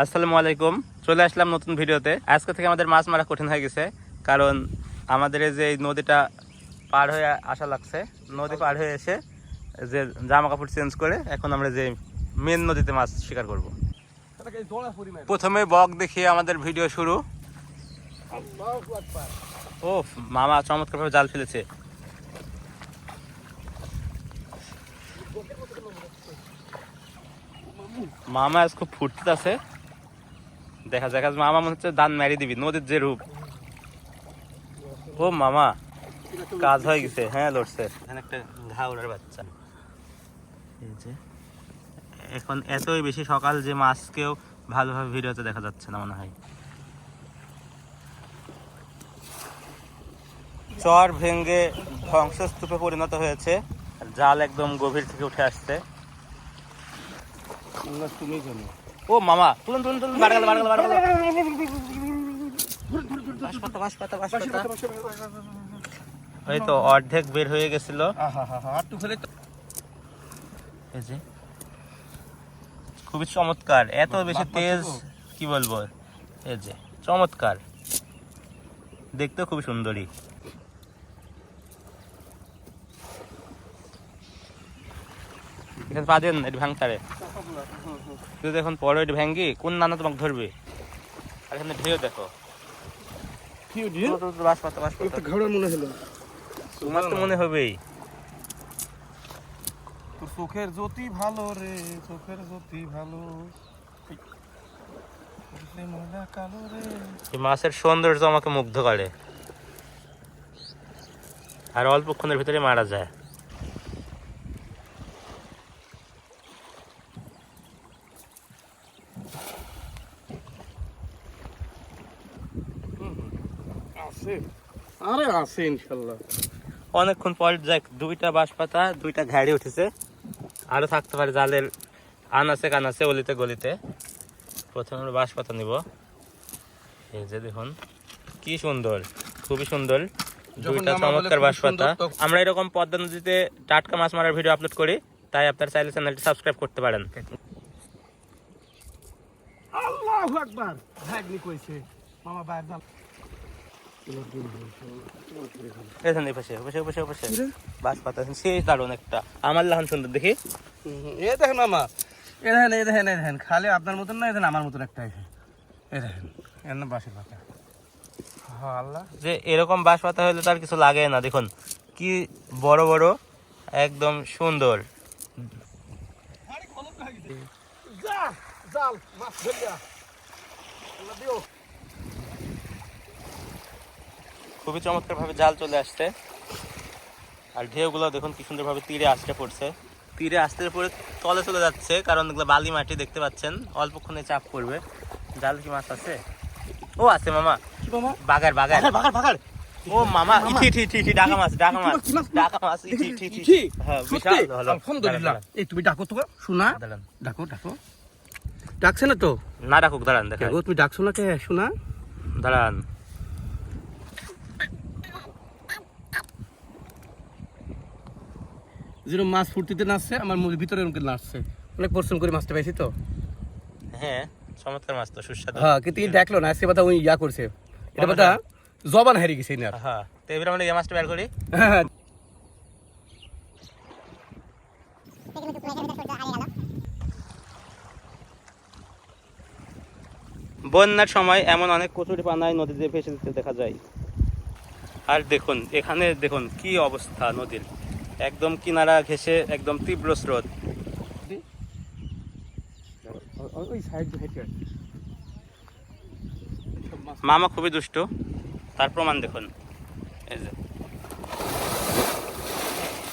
আসসালামু আলাইকুম। চলে আসলাম নতুন ভিডিওতে। আজকে থেকে আমাদের মাছ মারা কঠিন হয়ে গেছে, কারণ আমাদের যে নদীটা পার হয়ে আসা লাগছে, নদী পার হয়ে এসে যে জামা কাপড় চেঞ্জ করে এখন আমরা যে মেন নদীতে মাছ শিকার করব। প্রথমে বক দেখিয়ে আমাদের ভিডিও শুরু। ও মামা চমৎকারভাবে জাল ফেলেছে। মামা আজ খুব ফুর্তিতে আছে। দেখা যাক। আজ মামা মনে হচ্ছে দান মেরে দিবি নদীর যে রূপ। ও মামা কাজ হয়ে গেছে। হ্যাঁ লড়ছে। এখানে একটা ঘাউড়ার বাচ্চা। এই যে এখন এতই বেশি সকাল যে মাছকেও ভালোভাবে ভিডিওতে দেখা যাচ্ছে না মনে হয়। চর ভেঙ্গে ধ্বংসস্তূপে পরিণত হয়েছে। জাল একদম গভীর থেকে উঠে আসছে। তুমি জানো। ও মামা তুলুন তুলুন তুলুন বাড়া গেল বাড়া গেল বাড়া গেল। ওই তো অর্ধেক বের হয়ে গেছিল। এই খুবই চমৎকার। এত বেশি তেজ কি বলব? এই যে চমৎকার। দেখতেও খুবই সুন্দরী। এখানে পা দেন এটি ভাঙতারে। যদি এখন পরে এটি ভাঙ্গি কোন নানা তোমাকে ধরবে? আর এখানে ঢেউ দেখো। তোমার তো মনে হবেই। চোখের জ্যোতি ভালো রে চোখের জ্যোতি ভালো। এই ময়লা কালো রে। এই মাছের সৌন্দর্য আমাকে মুগ্ধ করে। আর অল্পক্ষণের ভিতরে মারা যায়। আছে? আরে আছে ইনশাল্লাহ। অনেকক্ষণ পর যাক দুইটা বাঁশপাতা দুইটা ঘাড়ি উঠেছে। আরও থাকতে পারে জালের আনাচে কানাচে অলিতে গলিতে। প্রথমে আমরা বাঁশপাতা নিব। এই যে দেখুন কি সুন্দর খুবই সুন্দর। দুইটা চমৎকার সুন্দর, তখন- আমরা এরকম পদ্মা নদীতে টাটকা মাছ মারার ভিডিও আপলোড করি তাই আপনার চাইলে চ্যানেলটি সাবস্ক্রাইব করতে পারেন। আল্লাহু আকবার। ভাগ্নি কইছে মামা বাইরে এখানে পাশে পাশে পাশে পাশে বাঁশপাতা সেই দারুণ একটা। আমার লাহান সুন্দর দেখি। এ দেখেন মামা। এ দেখেন এ দেখেন এ দেখেন। খালি আপনার মতন না এ দেখেন আমার মতন একটা আছে এ দেখেন এর নাম বাসের পাতা। আল্লাহ। যে এরকম বাঁশপাতা হলে তার কিছু লাগে না দেখুন। কি বড় বড় একদম সুন্দর। জাল জাল মাছ ধরিয়া। দিও। খুবই চমৎকার ভাবে জাল চলে আসছে। আর ঢেউগুলো দেখুন কি সুন্দর ভাবে তীরে আসতে পড়ছে। তীরে আসতে পরে তলে চলে যাচ্ছে কারণ এগুলো বালি মাটি দেখতে পাচ্ছেন অল্পক্ষণে চাপ পড়বে। জাল কি মাছ আছে? ও আছে মামা। বাগার বাগার বাগার বাগার ও মামা ইঠি ইঠি ইঠি ইঠি ডাকা মাছ ডাকা মাছ? ডাকা মাছ ইঠি ইঠি? ইঠি। হ্যাঁ বিশাল? হলো। আলহামদুলিল্লাহ এই তুমি ডাকো তো শোনা? ডাকো ডাকো। ডাকছে না তো? না ডাকুক দাঁড়ান দেখো তুমি ডাকছো না কে? শোনা? দাঁড়ান। যেরকম মাছ ফুর্তিতে নাচছে আমার মুখের ভিতরে এরকম নাচছে। অনেক পরিশ্রম করে মাছটা পাইছি তো। হ্যাঁ চমৎকার মাছ তো সুস্বাদু। হ্যাঁ কিন্তু দেখল না আজকে কথা ওই ইয়া করছে। এটা কথা জবান হারিয়ে গেছে না হ্যাঁ তো এবার আমরা এই মাছটা বের করি। হ্যাঁ বন্যার সময় এমন অনেক কচুরি পানায় নদীতে ভেসে দেখা যায়। আর দেখুন এখানে দেখুন কি অবস্থা নদীর। একদম কিনারা ঘেসে একদম তীব্র স্রোত। মামা খুবই দুষ্ট তার প্রমাণ দেখুন। এই যে।